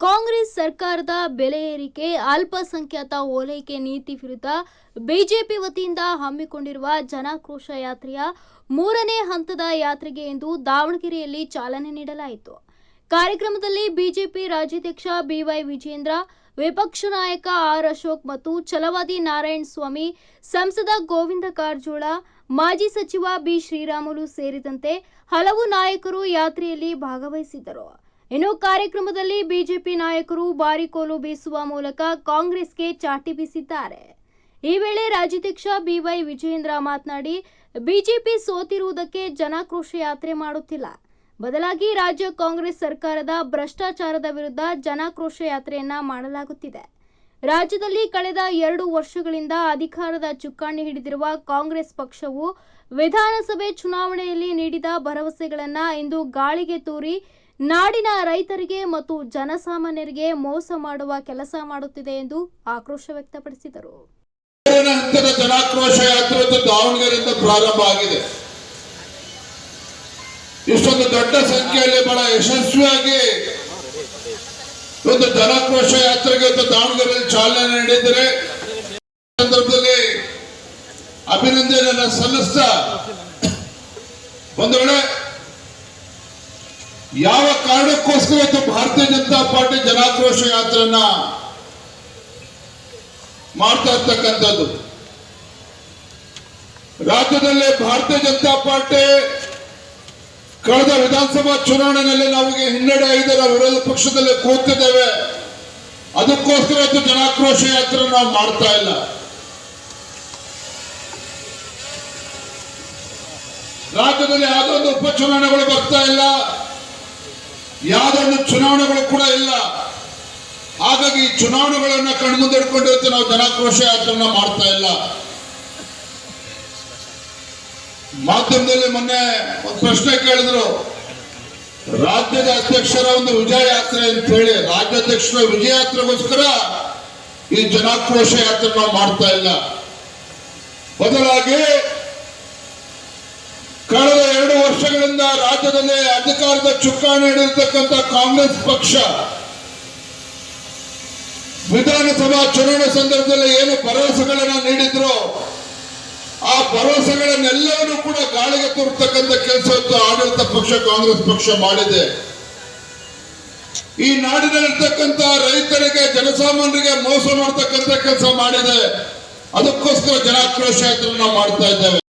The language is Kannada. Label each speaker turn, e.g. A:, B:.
A: ಕಾಂಗ್ರೆಸ್ ಸರ್ಕಾರದ ಬೆಲೆ ಏರಿಕೆ, ಅಲ್ಪಸಂಖ್ಯಾತ ಓಲೈಕೆ ನೀತಿ ವಿರುದ್ಧ ಬಿಜೆಪಿ ವತಿಯಿಂದ ಹಮ್ಮಿಕೊಂಡಿರುವ ಜನಾಕ್ರೋಶ ಯಾತ್ರೆಯ ಮೂರನೇ ಹಂತದ ಯಾತ್ರೆಗೆ ಇಂದು ದಾವಣಗೆರೆಯಲ್ಲಿ ಚಾಲನೆ ನೀಡಲಾಯಿತು. ಕಾರ್ಯಕ್ರಮದಲ್ಲಿ ಬಿಜೆಪಿ ರಾಜ್ಯಾಧ್ಯಕ್ಷ ಬಿವೈ ವಿಜೇಂದ್ರ ವಿಪಕ್ಷ ನಾಯಕ ಆರ್ ಅಶೋಕ್ ಮತ್ತು ಛಲವಾದಿ ನಾರಾಯಣ ಸ್ವಾಮಿ, ಸಂಸದ ಗೋವಿಂದ ಕಾರಜೋಳ, ಮಾಜಿ ಸಚಿವ ಬಿ ಶ್ರೀರಾಮುಲು ಸೇರಿದಂತೆ ಹಲವು ನಾಯಕರು ಯಾತ್ರೆಯಲ್ಲಿ ಭಾಗವಹಿಸಿದ್ದರು. ಇನ್ನು ಕಾರ್ಯಕ್ರಮದಲ್ಲಿ ಬಿಜೆಪಿ ನಾಯಕರು ಬಾರಿಕೋಲು ಬೀಸುವ ಮೂಲಕ ಕಾಂಗ್ರೆಸ್ಗೆ ಚಾಟಿ ಬೀಸಿದ್ದಾರೆ. ಈ ವೇಳೆ ರಾಜ್ಯಾಧ್ಯಕ್ಷ ಬಿವೈ ವಿಜಯೇಂದ್ರ ಮಾತನಾಡಿ, ಬಿಜೆಪಿ ಸೋತಿರುವುದಕ್ಕೆ ಜನಾಕ್ರೋಶ ಯಾತ್ರೆ ಮಾಡುತ್ತಿಲ್ಲ. ಬದಲಾಗಿ ರಾಜ್ಯ ಕಾಂಗ್ರೆಸ್ ಸರ್ಕಾರದ ಭ್ರಷ್ಟಾಚಾರದ ವಿರುದ್ಧ ಜನಾಕ್ರೋಶ ಯಾತ್ರೆಯನ್ನ ಮಾಡಲಾಗುತ್ತಿದೆ. ರಾಜ್ಯದಲ್ಲಿ ಕಳೆದ ಎರಡು ವರ್ಷಗಳಿಂದ ಅಧಿಕಾರದ ಚುಕ್ಕಾಣಿ ಹಿಡಿದಿರುವ ಕಾಂಗ್ರೆಸ್ ಪಕ್ಷವು ವಿಧಾನಸಭೆ ಚುನಾವಣೆಯಲ್ಲಿ ನೀಡಿದ ಭರವಸೆಗಳನ್ನ ಇಂದು ಗಾಳಿಗೆ ತೂರಿ ನಾಡಿನ ರೈತರಿಗೆ ಮತ್ತು ಜನಸಾಮಾನ್ಯರಿಗೆ ಮೋಸ ಮಾಡುವ ಕೆಲಸ ಮಾಡುತ್ತಿದೆ ಎಂದು ಆಕ್ರೋಶ ವ್ಯಕ್ತಪಡಿಸಿದರು.
B: ಹಂತದ ಜನಾಕ್ರೋಶ ಯಾತ್ರೆ ದಾವಣಗೆರೆಯಿಂದ ಪ್ರಾರಂಭ ಆಗಿದೆ. ಇಷ್ಟೊಂದು ದೊಡ್ಡ ಸಂಖ್ಯೆಯಲ್ಲಿ ಬಹಳ ಯಶಸ್ವಿಯಾಗಿ ಒಂದು ಜನಾಕ್ರೋಶ ಯಾತ್ರೆಗೆ ದಾವಣಗೆರೆಯಲ್ಲಿ ಚಾಲನೆ ನೀಡಿದರೆ ಸಂದರ್ಭದಲ್ಲಿ ಅಭಿನಂದನೆಯನ್ನು ಸಲ್ಲಿಸ್ತಾ ಒಂದು ವೇಳೆ ಯಾವ ಕಾರಣಕ್ಕೋಸ್ಕರ ಇವತ್ತು ಭಾರತೀಯ ಜನತಾ ಪಾರ್ಟಿ ಜನಾಕ್ರೋಶ ಯಾತ್ರೆಯನ್ನ ಮಾಡ್ತಾ ಇರ್ತಕ್ಕಂಥದ್ದು? ರಾಜ್ಯದಲ್ಲಿ ಭಾರತೀಯ ಜನತಾ ಪಾರ್ಟಿ ಕಳೆದ ವಿಧಾನಸಭಾ ಚುನಾವಣೆಯಲ್ಲಿ ನಮಗೆ ಹಿನ್ನಡೆ ಐದರ ವಿರೋಧ ಪಕ್ಷದಲ್ಲಿ ಕೂತಿದ್ದೇವೆ. ಅದಕ್ಕೋಸ್ಕರ ಇವತ್ತು ಜನಾಕ್ರೋಶ ಯಾತ್ರೆ ನಾವು ಮಾಡ್ತಾ ಇಲ್ಲ. ರಾಜ್ಯದಲ್ಲಿ ಯಾವುದೋ ಒಂದು ಉಪಚುನಾವಣೆಗಳು ಬರ್ತಾ ಇಲ್ಲ. ಯಾವುದೋ ಒಂದು ಚುನಾವಣೆಗಳು ಕೂಡ ಇಲ್ಲ. ಹಾಗಾಗಿ ಈ ಚುನಾವಣೆಗಳನ್ನ ಕಣ್ಮುಂದೆ ಇಟ್ಕೊಂಡು ಇವತ್ತು ನಾವು ಜನಾಕ್ರೋಶ ಯಾತ್ರೆ ಮಾಡ್ತಾ ಇಲ್ಲ. ಮಾಧ್ಯಮದಲ್ಲಿ ಮೊನ್ನೆ ಒಂದು ಪ್ರಶ್ನೆ ಕೇಳಿದ್ರು. ರಾಜ್ಯದ ಅಧ್ಯಕ್ಷರ ಒಂದು ವಿಜಯ ಯಾತ್ರೆ ಅಂತ ಹೇಳಿ ರಾಜ್ಯಾಧ್ಯಕ್ಷರ ವಿಜಯ ಯಾತ್ರೆಗೋಸ್ಕರ ಈ ಜನಾಕ್ರೋಶ ಯಾತ್ರೆ ನಾವು ಮಾಡ್ತಾ ಇಲ್ಲ. ಬದಲಾಗಿ ಕಳೆದ ಎರಡು ವರ್ಷಗಳಿಂದ ರಾಜ್ಯದಲ್ಲಿ ಅಧಿಕಾರದ ಚುಕ್ಕಾಣಿ ಹಿಡಿದಿರ್ತಕ್ಕಂಥ ಕಾಂಗ್ರೆಸ್ ಪಕ್ಷ ವಿಧಾನಸಭಾ ಚುನಾವಣೆ ಸಂದರ್ಭದಲ್ಲಿ ಏನು ಭರವಸೆಗಳನ್ನು ನೀಡಿದ್ರು ಆ ಭರವಸೆಗಳನ್ನೆಲ್ಲವನ್ನೂ ಕೂಡ ಗಾಳಿಗೆ ತೋರ್ತಕ್ಕಂಥ ಕೆಲಸವನ್ನು ಆಡಳಿತ ಪಕ್ಷ, ಕಾಂಗ್ರೆಸ್ ಪಕ್ಷ ಮಾಡಿದೆ. ಈ ನಾಡಿನಲ್ಲಿರ್ತಕ್ಕಂಥ ರೈತರಿಗೆ, ಜನಸಾಮಾನ್ಯರಿಗೆ ಮೋಸ ಮಾಡ್ತಕ್ಕಂಥ ಕೆಲಸ ಮಾಡಿದೆ. ಅದಕ್ಕೋಸ್ಕರ ಜನಾಕ್ರೋಶ ನಾವು ಮಾಡ್ತಾ ಇದ್ದೇವೆ.